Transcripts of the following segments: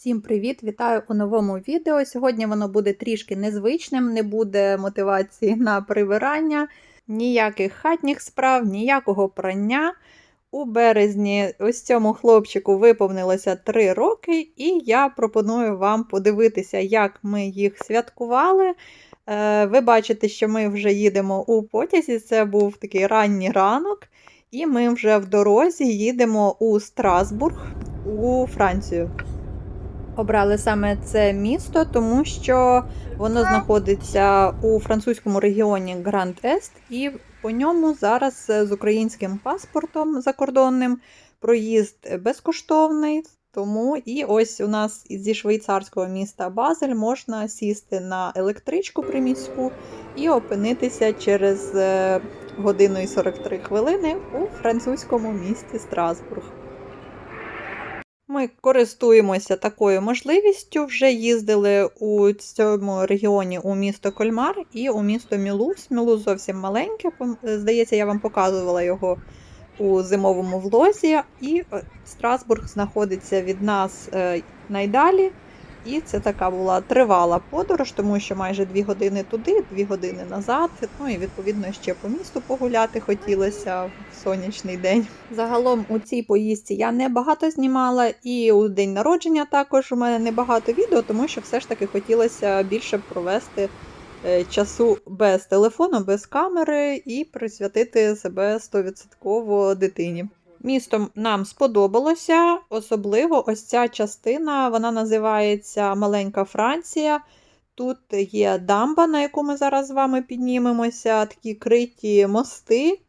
Всім привіт! Вітаю у новому відео. Сьогодні воно буде трішки незвичним, не буде мотивації на прибирання, ніяких хатніх справ, ніякого прання. У березні ось цьому хлопчику виповнилося 3 роки, і я пропоную вам подивитися, як ми їх святкували. Е, Ви бачите, що ми вже їдемо у потязі. Це був такий ранній ранок, і ми вже в дорозі їдемо у Страсбург у Францію. Обрали саме це місто, тому що воно знаходиться у французькому регіоні Гранд Ест, і по ньому зараз з українським паспортом закордонним проїзд безкоштовний. Тому і ось у нас зі швейцарського міста Базель можна сісти на електричку приміську і опинитися через е, годину і 43 хвилини у французькому місті Страсбург. Ми користуємося такою можливістю. Вже їздили у цьому регіоні у місто Кольмар і у місто Мілус. Мілус зовсім маленьке. Здається, я вам показувала його у зимовому влозі. І е, Страсбург знаходиться від нас е, найдалі. І це така була тривала подорож, тому що майже дві години туди, дві години назад. Ну і відповідно ще по місту погуляти хотілося в сонячний день. Загалом у цій поїздці я не багато знімала, і у день народження також у мене небагато відео, тому що все ж таки хотілося більше провести е, часу без телефону, без камери і присвятити себе 100% дитині. Місто нам сподобалося, особливо ось ця частина, вона називається Маленька Франція. Тут є дамба, на яку ми зараз з вами піднімемося, такі криті мости,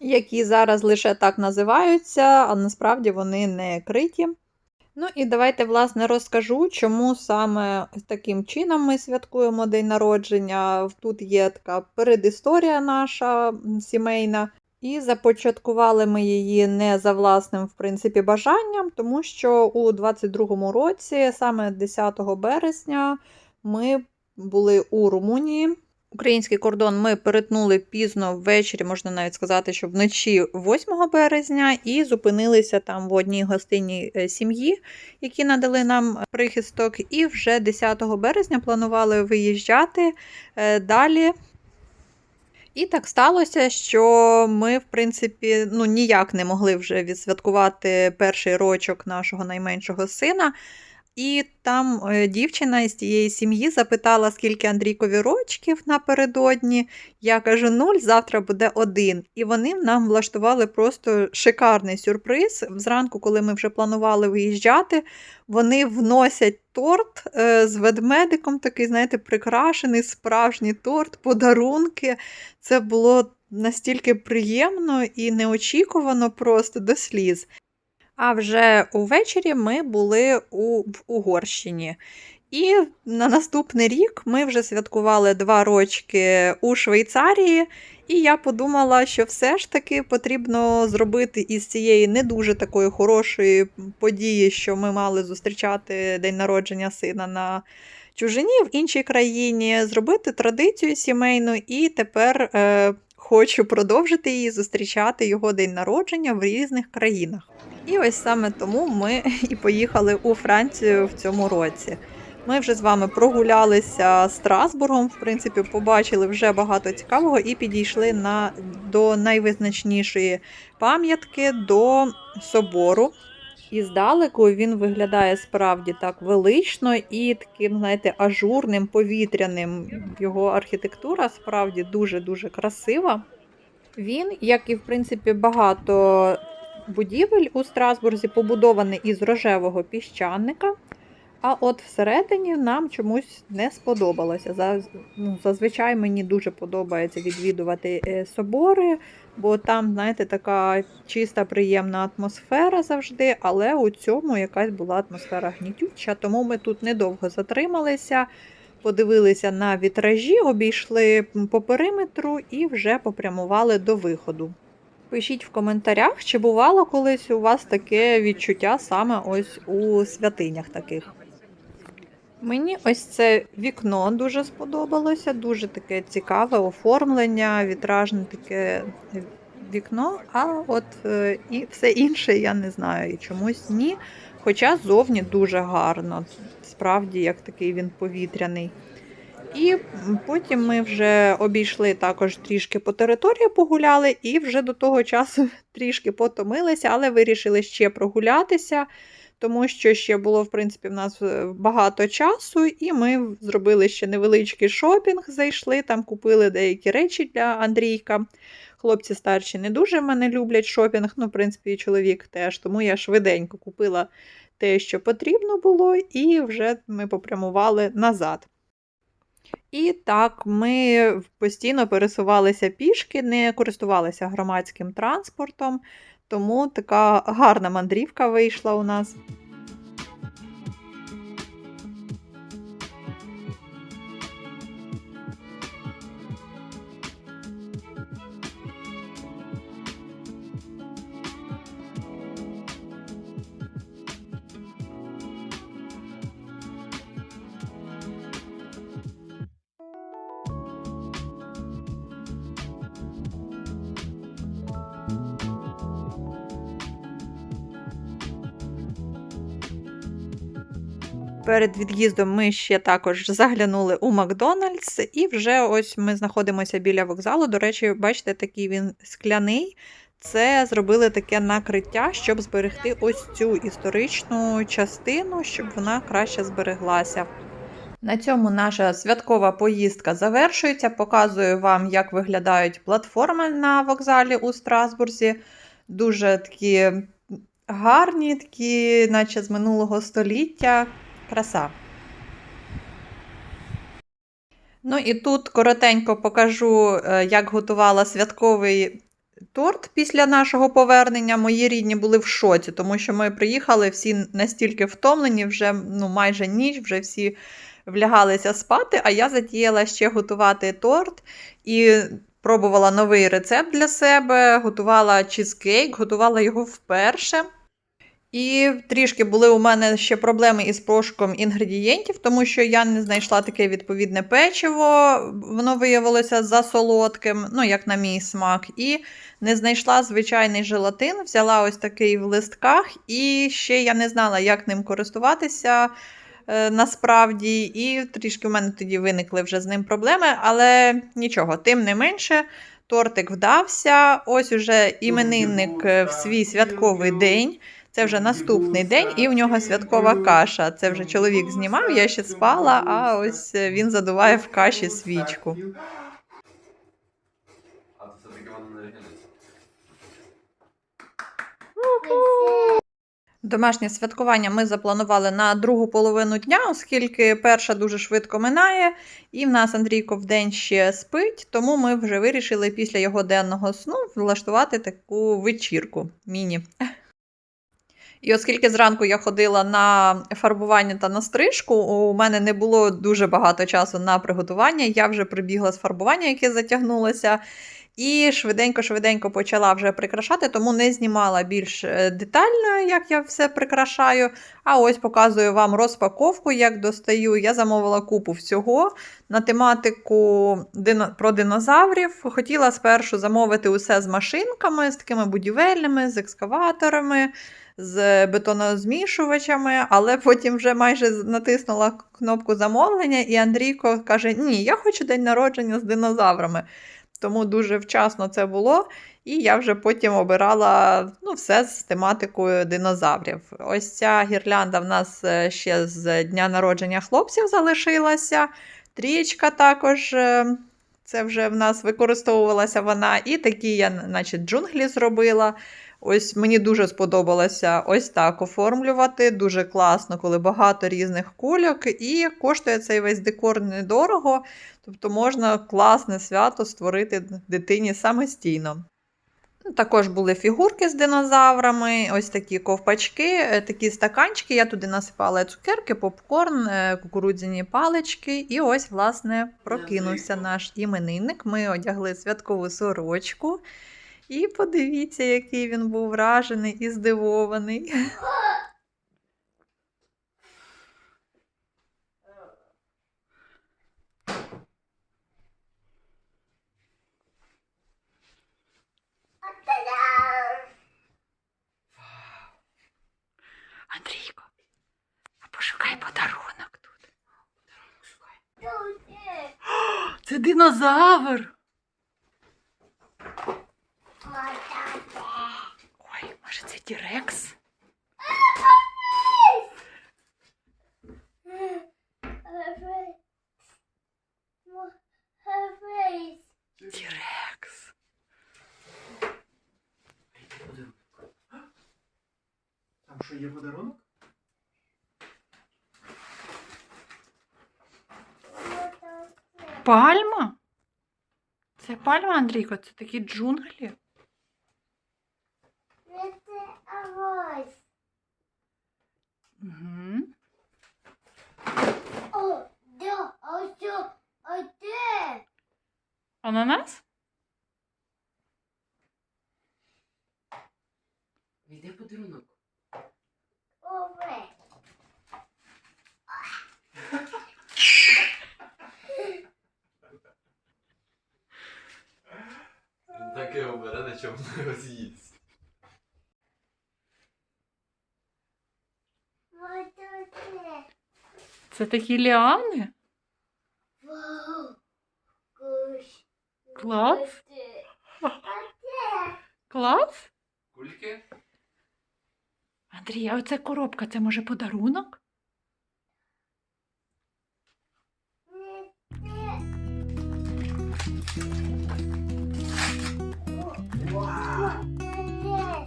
які зараз лише так називаються, а насправді вони не криті. Ну і давайте, власне, розкажу, чому саме таким чином ми святкуємо день народження. Тут є така передісторія наша сімейна. І започаткували ми її не за власним, в принципі, бажанням, тому що у 22-му році, саме 10 березня, ми були у Румунії. Український кордон ми перетнули пізно ввечері, можна навіть сказати, що вночі 8 березня, і зупинилися там в одній гостинній е, сім'ї, які надали нам прихисток. І вже 10 березня планували виїжджати е, далі. І так сталося, що ми, в принципі, ну, ніяк не могли вже відсвяткувати перший рочок нашого найменшого сина. І там е, дівчина із тієї сім'ї запитала, скільки Андрійкові рочків напередодні. Я кажу, нуль, завтра буде один. І вони нам влаштували просто шикарний сюрприз. Зранку, коли ми вже планували виїжджати, вони вносять торт е, з ведмедиком, такий, знаєте, прикрашений, справжній торт, подарунки. Це було настільки приємно і неочікувано просто до сліз. А вже увечері ми були у, в Угорщині. І на наступний рік ми вже святкували два рочки у Швейцарії, і я подумала, що все ж таки потрібно зробити із цієї не дуже такої хорошої події, що ми мали зустрічати день народження сина на чужині в іншій країні, зробити традицію сімейну, і тепер е, хочу продовжити її, зустрічати його день народження в різних країнах. І ось саме тому ми і поїхали у Францію в цьому році. Ми вже з вами прогулялися Страсбургом, в принципі, побачили вже багато цікавого і підійшли на, до найвизначнішої пам'ятки до собору. І здалеку він виглядає справді так велично і таким, знаєте, ажурним, повітряним. Його архітектура справді дуже-дуже красива. Він, як і в принципі багато будівель у Страсбурзі, побудований із рожевого піщаника. А от всередині нам чомусь не сподобалося. Ну, Зазвичай мені дуже подобається відвідувати е, собори, бо там, знаєте, така чиста, приємна атмосфера завжди, але у цьому якась була атмосфера гнітюча, тому ми тут недовго затрималися, подивилися на вітражі, обійшли по периметру і вже попрямували до виходу. Пишіть в коментарях, чи бувало колись у вас таке відчуття саме ось у святинях таких. Мені ось це вікно дуже сподобалося, дуже таке цікаве оформлення, вітражне таке вікно, а от е, і все інше я не знаю і чомусь ні. Хоча зовні дуже гарно, справді, як такий він повітряний. І потім ми вже обійшли також трішки по території, погуляли, і вже до того часу трішки потомилися, але вирішили ще прогулятися, тому що ще було, в принципі, в нас е, багато часу, і ми зробили ще невеличкий шопінг, зайшли, там купили деякі речі для Андрійка. Хлопці старші не дуже мене люблять шопінг, ну, в принципі, і чоловік теж, тому я швиденько купила те, що потрібно було, і вже ми попрямували назад. І так, ми постійно пересувалися пішки, не користувалися громадським транспортом, тому така гарна мандрівка вийшла у нас. Перед від'їздом ми ще також заглянули у Макдональдс, і вже ось ми знаходимося біля вокзалу. До речі, бачите, такий він скляний. Це зробили таке накриття, щоб зберегти ось цю історичну частину, щоб вона краще збереглася. На цьому наша святкова поїздка завершується. Показую вам, як виглядають платформи на вокзалі у Страсбурзі. Дуже такі гарні, такі, наче з минулого століття. Краса. Ну і тут коротенько покажу, е, як готувала святковий торт після нашого повернення. Мої рідні були в шоці, тому що ми приїхали всі настільки втомлені, вже ну, майже ніч, вже всі влягалися спати, а я затіяла ще готувати торт і пробувала новий рецепт для себе, готувала чизкейк, готувала його вперше. І трішки були у мене ще проблеми із пошуком інгредієнтів, тому що я не знайшла таке відповідне печиво, воно виявилося засолодким, ну, як на мій смак. І не знайшла звичайний желатин, взяла ось такий в листках, і ще я не знала, як ним користуватися е, насправді. І трішки в мене тоді виникли вже з ним проблеми, але нічого, тим не менше. Тортик вдався. Ось уже іменинник е, в свій святковий день. Це вже наступний день, і в нього святкова каша. Це вже чоловік знімав, я ще спала, а ось він задуває в каші свічку. Домашнє святкування ми запланували на другу половину дня, оскільки перша дуже швидко минає, і в нас Андрійко вдень ще спить, тому ми вже вирішили після його денного сну влаштувати таку вечірку міні. І оскільки зранку я ходила на фарбування та на стрижку, у мене не було дуже багато часу на приготування. Я вже прибігла з фарбування, яке затягнулося. І швиденько-швиденько почала вже прикрашати, тому не знімала більш е, детально, як я все прикрашаю. А ось показую вам розпаковку, як достаю. Я замовила купу всього на тематику про динозаврів. Хотіла спершу замовити усе з машинками, з такими будівельними, з екскаваторами з бетонозмішувачами, але потім вже майже натиснула кнопку замовлення, і Андрійко каже: Ні, я хочу день народження з динозаврами. Тому дуже вчасно це було. І я вже потім обирала ну, все з тематикою динозаврів. Ось ця гірлянда в нас е, ще з дня народження хлопців залишилася. Трічка також. Е, це вже в нас використовувалася вона. І такі я, наче, джунглі зробила. Ось мені дуже сподобалося ось так оформлювати. Дуже класно, коли багато різних кульок, і коштує цей весь декор недорого. Тобто можна класне свято створити дитині самостійно. Також були фігурки з динозаврами, ось такі ковпачки, е, такі стаканчики. Я туди насипала цукерки, попкорн, е, кукурудзяні палички. І ось, власне, прокинувся наш іменинник. Ми одягли святкову сорочку. І подивіться, який він був вражений і здивований. Андрійко, подарунок тут. Це динозавр. Ой, може це Тірекс? Тірекс. Там що є подарунок? Пальма? Це пальма, Андрійко, це такі джунглі. Йде подарунок. Він таке обере, на чому не роз'їсть. Це такі ліани? Клас? Клас? Кульки? Андрій, а оце коробка, це може подарунок?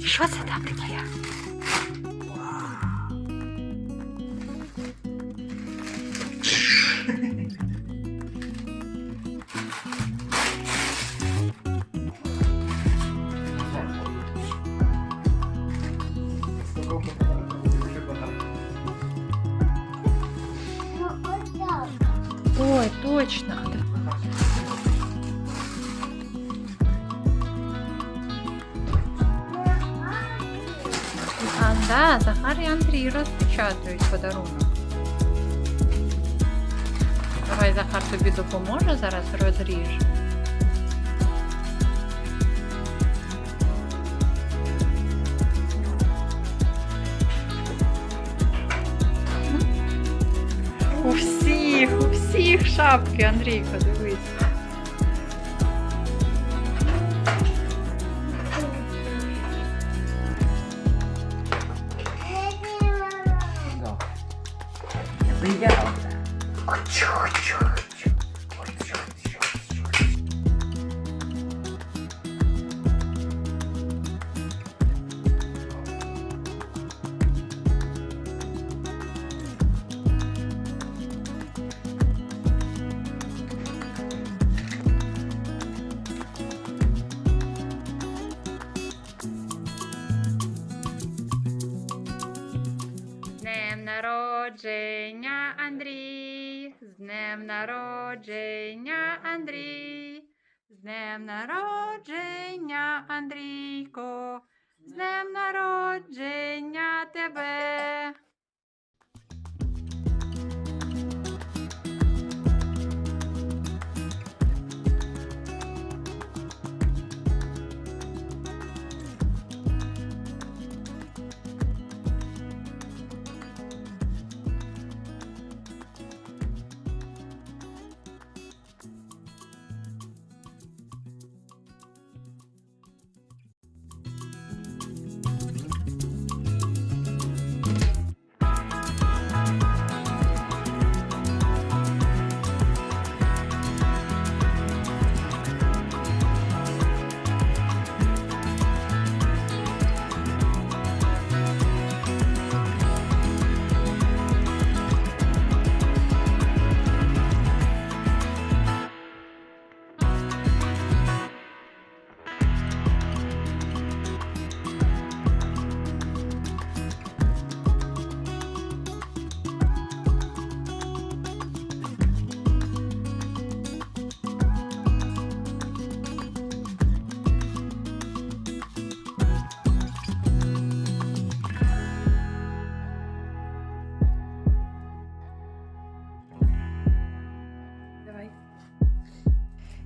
Що це там таке? Да, і розпечатують подарунок. Давай Захар тобі допоможе, зараз розріж. У всіх, у всіх шапки, Андрійко, дивись. Народження, Андрій, з днем народження, Андрій, з днем народження, Андрійко, з днем народження тебе.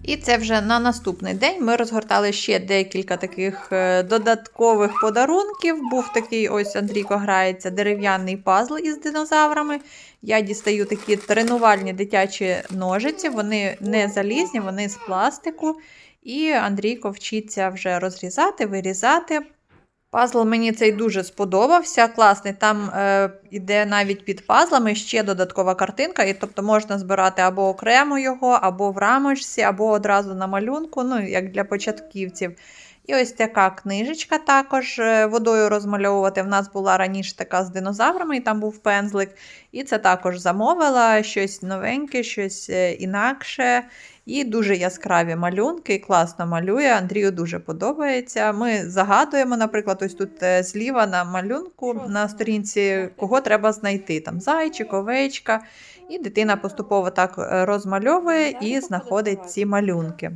І це вже на наступний день ми розгортали ще декілька таких е, додаткових подарунків. Був такий ось Андрійко грається дерев'яний пазл із динозаврами. Я дістаю такі тренувальні дитячі ножиці, вони не залізні, вони з пластику. І Андрійко вчиться вже розрізати, вирізати. Пазл мені цей дуже сподобався. Класний. Там е, іде навіть під пазлами ще додаткова картинка, і тобто можна збирати або окремо його, або в рамочці, або одразу на малюнку, ну як для початківців. І ось така книжечка також е, водою розмальовувати. В нас була раніше така з динозаврами, і там був пензлик. І це також замовила щось новеньке, щось е, інакше. І дуже яскраві малюнки, класно малює. Андрію дуже подобається. Ми загадуємо, наприклад, ось тут е, зліва на малюнку на сторінці, кого треба знайти. Там зайчик, овечка. І дитина поступово так розмальовує і знаходить ці малюнки.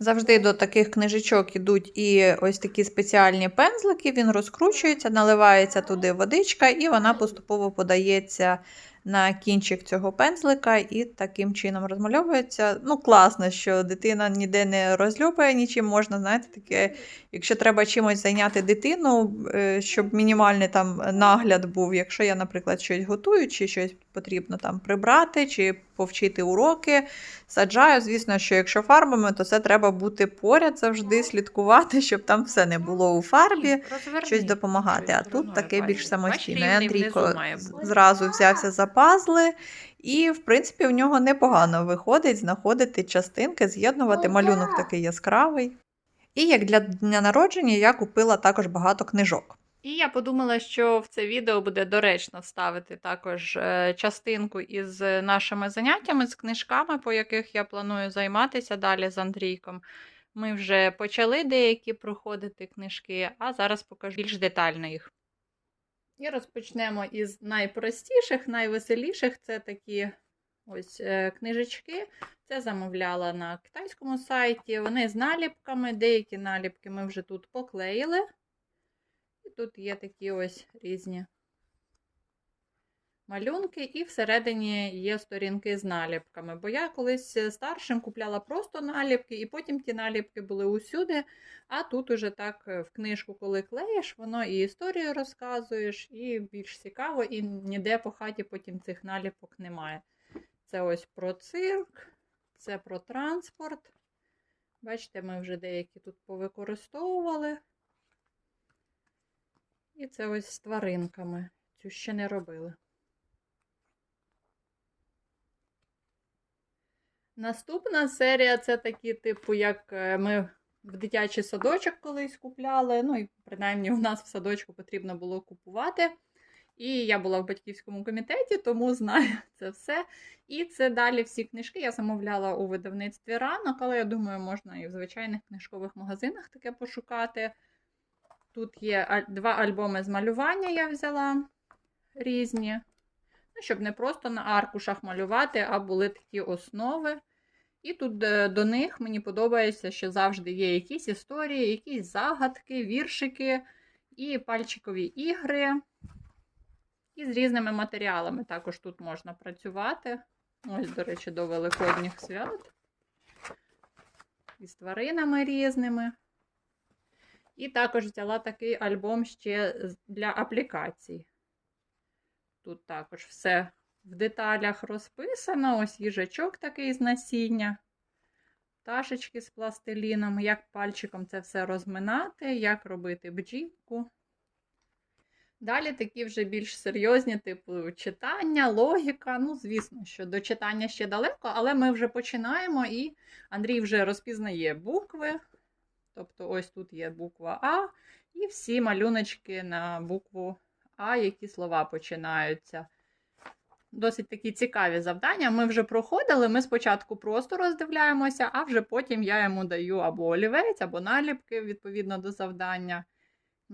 Завжди до таких книжечок ідуть і ось такі спеціальні пензлики. Він розкручується, наливається туди водичка, і вона поступово подається на кінчик цього пензлика і таким чином розмальовується. Ну, класно, що дитина ніде не розльопає нічим. Можна, знаєте, таке, якщо треба чимось зайняти дитину, е, щоб мінімальний там нагляд був. Якщо я, наприклад, щось готую, чи щось потрібно там прибрати, чи повчити уроки, саджаю. Звісно, що якщо фарбами, то це треба бути поряд завжди, слідкувати, щоб там все не було у фарбі щось допомагати. А тут таке більш самостійне. Андрійко зразу взявся за пазли, і, в принципі, в нього непогано виходить знаходити частинки, з'єднувати. Малюнок такий яскравий. І як для дня народження я купила також багато книжок. І я подумала, що в це відео буде доречно вставити також е, частинку із нашими заняттями з книжками, по яких я планую займатися далі з Андрійком. Ми вже почали деякі проходити книжки, а зараз покажу більш детально їх. І розпочнемо із найпростіших, найвеселіших. Це такі ось е, книжечки. Це замовляла на китайському сайті. Вони з наліпками. Деякі наліпки ми вже тут поклеїли. Тут є такі ось різні малюнки, і всередині є сторінки з наліпками. Бо я колись е, старшим купляла просто наліпки, і потім ті наліпки були усюди. А тут уже так е, в книжку, коли клеїш, воно і історію розказуєш, і більш цікаво, і ніде по хаті потім цих наліпок немає. Це ось про цирк, це про транспорт. Бачите, ми вже деякі тут повикористовували. І це ось з тваринками. Цю ще не робили. Наступна серія це такі, типу, як е, ми в дитячий садочок колись купляли. Ну, і принаймні у нас в садочку потрібно було купувати. І я була в батьківському комітеті, тому знаю це все. І це далі всі книжки. Я замовляла у видавництві ранок, але я думаю, можна і в звичайних книжкових магазинах таке пошукати. Тут є два альбоми з малювання, я взяла різні. Ну, щоб не просто на аркушах малювати, а були такі основи. І тут е, до них мені подобається, що завжди є якісь історії, якісь загадки, віршики і пальчикові ігри. І з різними матеріалами також тут можна працювати. Ось, до речі, до Великодніх свят. І з тваринами різними. І також взяла такий альбом ще для аплікацій. Тут також все в деталях розписано. Ось їжачок такий з насіння, пташечки з пластиліном, як пальчиком це все розминати, як робити бджілку. Далі такі вже більш серйозні, типу читання, логіка. Ну, звісно, що до читання ще далеко, але ми вже починаємо, і Андрій вже розпізнає букви. Тобто, ось тут є буква А, і всі малюночки на букву А, які слова починаються. Досить такі цікаві завдання. Ми вже проходили. Ми спочатку просто роздивляємося, а вже потім я йому даю або олівець, або наліпки відповідно до завдання.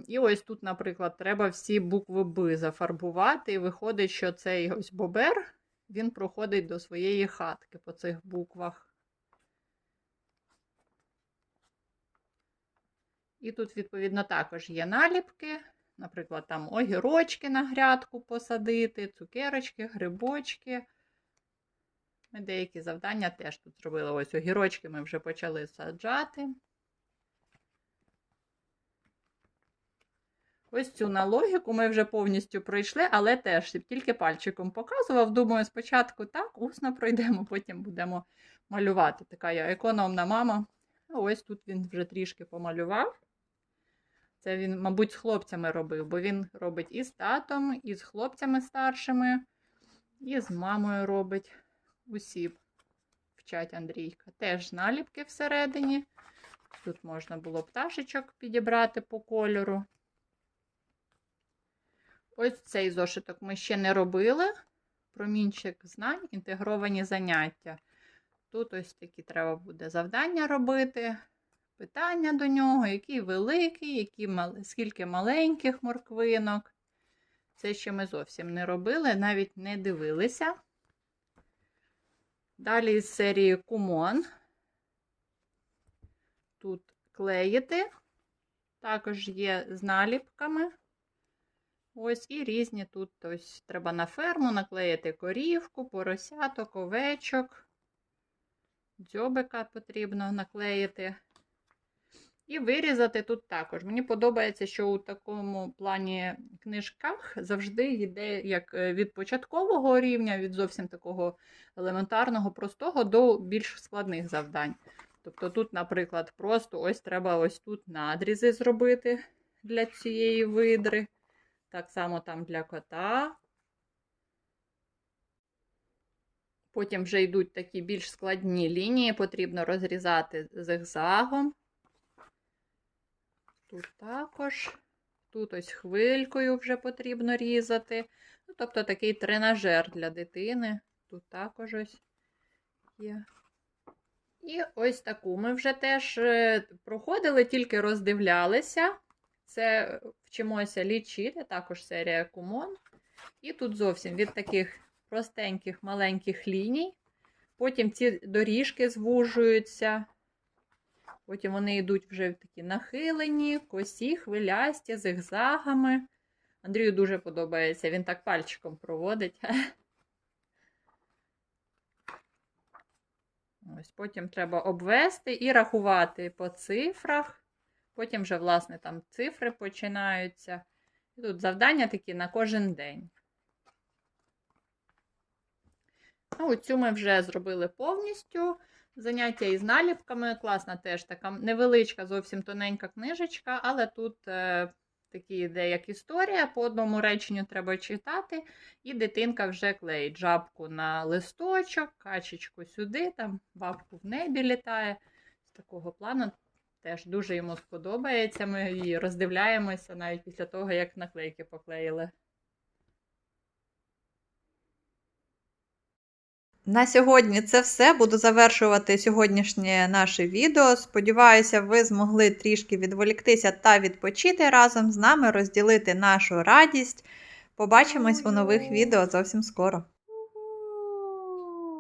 І ось тут, наприклад, треба всі букви Б зафарбувати. І виходить, що цей ось бобер він проходить до своєї хатки по цих буквах. І тут, відповідно, також є наліпки. Наприклад, там огірочки на грядку посадити, цукерочки, грибочки. Ми деякі завдання теж тут зробили. Ось огірочки ми вже почали саджати. Ось цю на логіку ми вже повністю пройшли, але теж тільки пальчиком показував. Думаю, спочатку так, усно пройдемо, потім будемо малювати. Така я економна мама. Ось тут він вже трішки помалював. Це він, мабуть, з хлопцями робив, бо він робить і з татом, і з хлопцями старшими, і з мамою робить. Усі вчать Андрійка. Теж наліпки всередині. Тут можна було пташечок підібрати по кольору. Ось цей зошиток ми ще не робили. Промінчик знань, інтегровані заняття. Тут ось такі треба буде завдання робити, питання до нього, який великий, які мал... скільки маленьких морквинок. Це ще ми зовсім не робили, навіть не дивилися. Далі з серії Кумон. Тут клеїти. Також є з наліпками. Ось і різні тут ось треба на ферму наклеїти корівку, поросяток, овечок. Дзьобика потрібно наклеїти. І вирізати тут також. Мені подобається, що у такому плані книжках завжди йде як е, від початкового рівня, від зовсім такого елементарного, простого до більш складних завдань. Тобто тут, наприклад, просто ось треба ось тут надрізи зробити для цієї видри. Так само там для кота. Потім вже йдуть такі більш складні лінії, потрібно розрізати зигзагом. Тут також. Тут ось хвилькою вже потрібно різати. Ну, тобто такий тренажер для дитини. Тут також ось є. І ось таку ми вже теж е, проходили, тільки роздивлялися. Це вчимося лічити, також серія Кумон. І тут зовсім від таких простеньких маленьких ліній. Потім ці доріжки звужуються. Потім вони йдуть вже такі нахилені, косі, хвилясті, зигзагами. Андрію дуже подобається, він так пальчиком проводить. Ось Потім треба обвести і рахувати по цифрах. Потім вже, власне, там цифри починаються. І тут завдання такі на кожен день. Ну, цю ми вже зробили повністю. Заняття із наліпками. Класна теж така невеличка, зовсім тоненька книжечка, але тут е, такі як історія. По одному реченню треба читати, і дитинка вже клеїть жабку на листочок, качечку сюди, там бабку в небі літає. З такого плану теж дуже йому сподобається. Ми її роздивляємося навіть після того, як наклейки поклеїли. На сьогодні це все. Буду завершувати сьогоднішнє наше відео. Сподіваюся, ви змогли трішки відволіктися та відпочити разом з нами, розділити нашу радість. Побачимось у нових відео зовсім скоро.